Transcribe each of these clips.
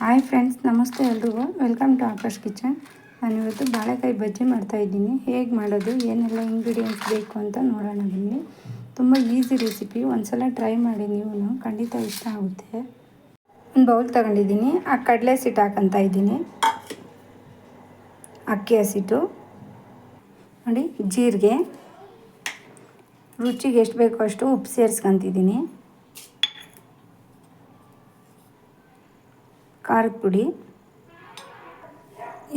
Hi friends ನಮಸ್ತೆ ಎಲ್ರಿಗೂ. Welcome to Akash kitchen ನಾನು ಇವತ್ತು ಬಾಳೆಕಾಯಿ ಬಜ್ಜಿ ಮಾಡ್ತಾಯಿದ್ದೀನಿ ಹೇಗೆ ಮಾಡೋದು, ಏನೆಲ್ಲ ಇಂಗ್ರೀಡಿಯೆಂಟ್ಸ್ ಬೇಕು ಅಂತ ನೋಡೋಣ ಬನ್ನಿ. ತುಂಬ ಈಸಿ ರೆಸಿಪಿ ಒಂದ್ಸಲ ಟ್ರೈ ಮಾಡಿ ನೀವು ಖಂಡಿತ ಇಷ್ಟ ಆಗುತ್ತೆ. ಒಂದು ಬೌಲ್ ತಗೊಂಡಿದ್ದೀನಿ. ಆ ಕಡಲೆ ಸಿಟ್ಟು ಹಾಕಂತ ಇದ್ದೀನಿ. ಅಕ್ಕಿ ಹಸಿಟ್ಟು. ನೋಡಿ, ಜೀರಿಗೆ. ರುಚಿಗೆ ಎಷ್ಟು ಬೇಕೋ ಅಷ್ಟು ಉಪ್ಪು ಸೇರಿಸ್ಕೊತಿದ್ದೀನಿ. ಖಾರದ ಪುಡಿ.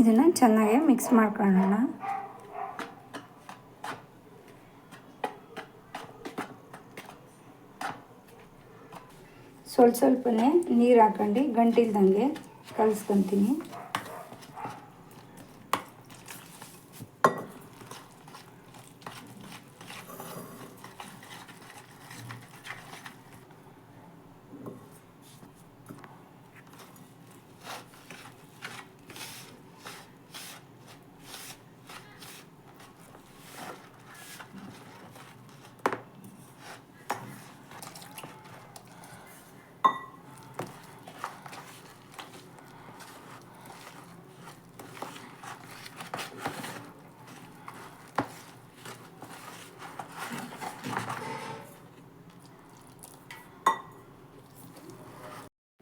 ಇದನ್ನು ಚೆನ್ನಾಗಿ ಮಿಕ್ಸ್ ಮಾಡ್ಕೊಳ್ಳೋಣ. ಸ್ವಲ್ಪ ಸ್ವಲ್ಪನೇ ನೀರು ಹಾಕೊಂಡು ಗಂಟಿಲ್ದಂಗೆ ಕಲಿಸ್ಕೊತೀನಿ.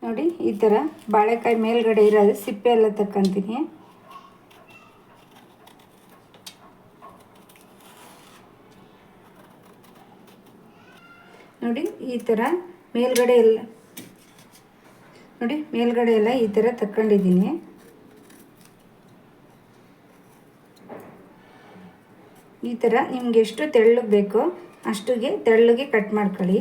ನೋಡಿ, ಈ ಥರ ಬಾಳೆಕಾಯಿ ಮೇಲ್ಗಡೆ ಇರೋದು ಸಿಪ್ಪೆ ಎಲ್ಲ ತಕ್ಕಂತೀನಿ. ನೋಡಿ, ಈ ಥರ ಮೇಲ್ಗಡೆ ಎಲ್ಲ, ನೋಡಿ, ಮೇಲ್ಗಡೆ ಎಲ್ಲ ಈ ಥರ ತಕ್ಕೊಂಡಿದ್ದೀನಿ. ಈ ಥರ ನಿಮ್ಗೆ ಎಷ್ಟು ತೆಳ್ಳಗೆ ಬೇಕೋ ಅಷ್ಟುಗೆ ತೆಳ್ಳಗೆ ಕಟ್ ಮಾಡ್ಕೊಳ್ಳಿ.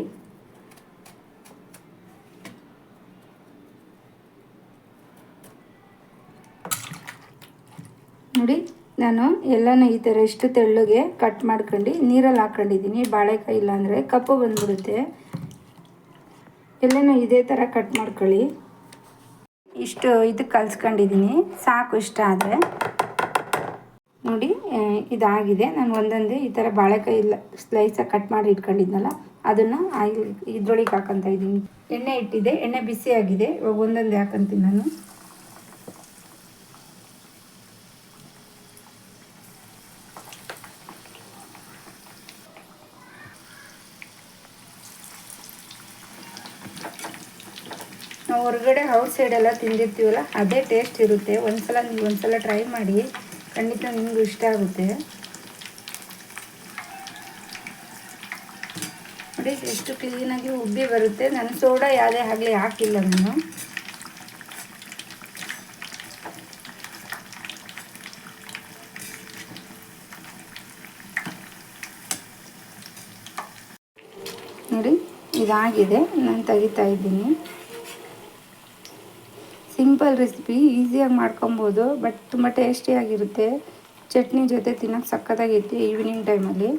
ನೋಡಿ, ನಾನು ಎಲ್ಲನೂ ಈ ಥರ ಇಷ್ಟು ತೆಳ್ಳಗೆ ಕಟ್ ಮಾಡ್ಕೊಂಡು ನೀರಲ್ಲಿ ಹಾಕ್ಕೊಂಡಿದ್ದೀನಿ. ಬಾಳೆಕಾಯಿ ಇಲ್ಲಾಂದರೆ ಕಪ್ಪು ಬಂದ್ಬಿಡುತ್ತೆ. ಎಲ್ಲನೂ ಇದೇ ಥರ ಕಟ್ ಮಾಡ್ಕೊಳ್ಳಿ. ಇಷ್ಟು ಇದು ಕಲ್ಸ್ಕೊಂಡಿದ್ದೀನಿ. ಸಾಕು ಇಷ್ಟ ಆದರೆ. ನೋಡಿ ಇದಾಗಿದೆ. ನಾನು ಒಂದೊಂದೇ ಈ ಥರ ಬಾಳೆಕಾಯಿ ಇಲ್ಲ ಸ್ಲೈಸಾಗಿ ಕಟ್ ಮಾಡಿ ಇಟ್ಕೊಂಡಿದ್ನಲ್ಲ, ಅದನ್ನು ಇದ್ರೊಳಗೆ ಹಾಕೊತ ಇದ್ದೀನಿ. ಎಣ್ಣೆ ಇಟ್ಟಿದೆ ಎಣ್ಣೆ ಬಿಸಿ ಆಗಿದೆ ಇವಾಗ ಒಂದೊಂದೇ ಹಾಕೊಂತೀನಿ ನಾನು. ಹೊರಗಡೆ ಔಟ್ ಸೈಡೆಲ್ಲ ತಿಂದಿರ್ತೀವಲ್ಲ, ಅದೇ ಟೇಸ್ಟ್ ಇರುತ್ತೆ. ಒಂದ್ಸಲ ನೀವು ಒಂದ್ಸಲ ಟ್ರೈ ಮಾಡಿ, ಖಂಡಿತ ನಿಮ್ಗೂ ಇಷ್ಟ ಆಗುತ್ತೆ. ನೋಡಿ, ಎಷ್ಟು ಕ್ಲೀನಾಗಿ ಉಬ್ಬಿ ಬರುತ್ತೆ. ನಾನು ಸೋಡಾ ಯಾವುದೇ ಆಗಲಿ ಹಾಕಿಲ್ಲ ನಾನು. ನೋಡಿ, ಇದಾಗಿದೆ. ನಾನು ತೆಗಿತಾ ಇದ್ದೀನಿ. ಸಿಂಪಲ್ ರೆಸಿಪಿ ಈಸಿಯಾಗಿ ಮಾಡ್ಕೊಬೋದು ಬಟ್ ತುಂಬ ಟೇಸ್ಟಿಯಾಗಿರುತ್ತೆ. ಚಟ್ನಿ ಜೊತೆ ತಿನ್ನೋಕೆ ಸಕ್ಕತ್ತಾಗೈತೆ ಈವ್ನಿಂಗ್ ಟೈಮಲ್ಲಿ.